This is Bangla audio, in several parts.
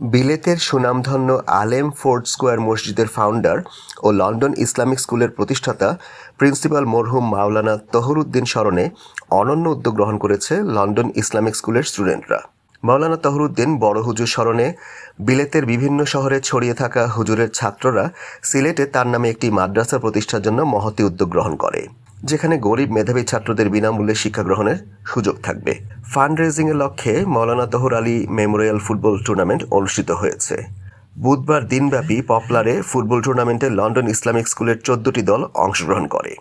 বিলেতের সুনামধন্য আলেম ফোর্ড স্কোয়ার মসজিদের ফাউন্ডার ও লন্ডন ইসলামিক স্কুলের প্রতিষ্ঠাতা প্রিন্সিপাল মরহুম মাওলানা তহরুদ্দিন স্মরণে অনন্য উদ্যোগ গ্রহণ করেছে লন্ডন ইসলামিক স্কুলের স্টুডেন্টরা। মাওলানা তহরুদ্দিন বড় হুজুর স্মরণে বিলেতের বিভিন্ন শহরে ছড়িয়ে থাকা হুজুরের ছাত্ররা সিলেটে তার নামে একটি মাদ্রাসা প্রতিষ্ঠার জন্য মহতি উদ্যোগ গ্রহণ করে। যেখানে গরিব মেধাবী ছাত্রদের বিনামূল্যে শিক্ষা গ্রহণের সুযোগ থাকবে। ফান্ড রেজিংয়ের লক্ষ্যে Maulana Tahur Ali memorial football tournament অনুষ্ঠিত হয়েছে। বুধবার দিনব্যাপী পপলারে ফুটবল টুর্নামেন্টে লন্ডন ইসলামিক স্কুলের চোদ্দটি দল অংশগ্রহণ করে।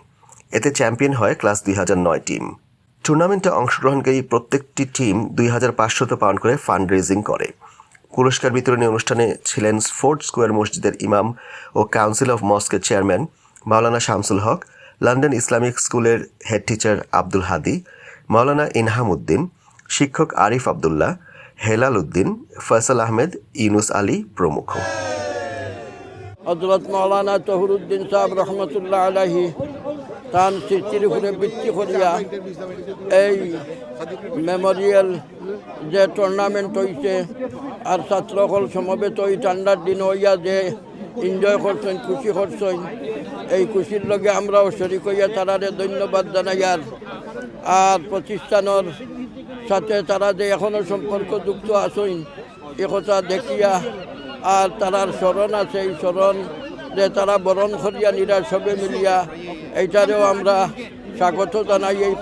এতে চ্যাম্পিয়ন হয় ক্লাস দুই হাজার নয় টিম। টুর্নামেন্টে অংশগ্রহণকারী প্রত্যেকটি টিম দুই হাজার পাঁচশত পাউন্ড করে ফান্ড রেজিং করে। পুরস্কার বিতরণী অনুষ্ঠানে ছিলেন ফোর্ট স্কোয়ার মসজিদের ইমাম ও council of মস্কের chairman Maulana Shamsul Haque London Islamic স্কুলের হেড টিচার আব্দুল হাদি, মাওলানা ইনহাম উদ্দিন, শিক্ষক আরিফ আবদুল্লাহ, হেলাল উদ্দিন, ফয়সাল আহমেদ, ইউনুস আলী প্রমুখ। হজরত মৌলানা তহরুদ্দিন সাহেব রহমতুল্লাহ আলাহি তান সৃষ্টির উপরে ভিত্তি করিয়া এই মেমোরিয়াল যে টুর্নামেন্ট হয়েছে আর ছাত্রসকল সমবেত ওই ঠান্ডার দিন হইয়া যে এনজয় করছেন, খুশি করছেন এই খুশির লগে আমরাও শরিক হইয়া তারারে ধন্যবাদ জানাই। আর আর প্রতিষ্ঠানের সাথে তারা যে এখনও সম্পর্ক যুক্ত এ কথা দেখিয়া আর তারার স্মরণ আছে। এই স্মরণ যে তারা বরণ করিয়া নিরা সবে মিলিয়া, এইটারেও আমরা স্বাগত জানাই। এই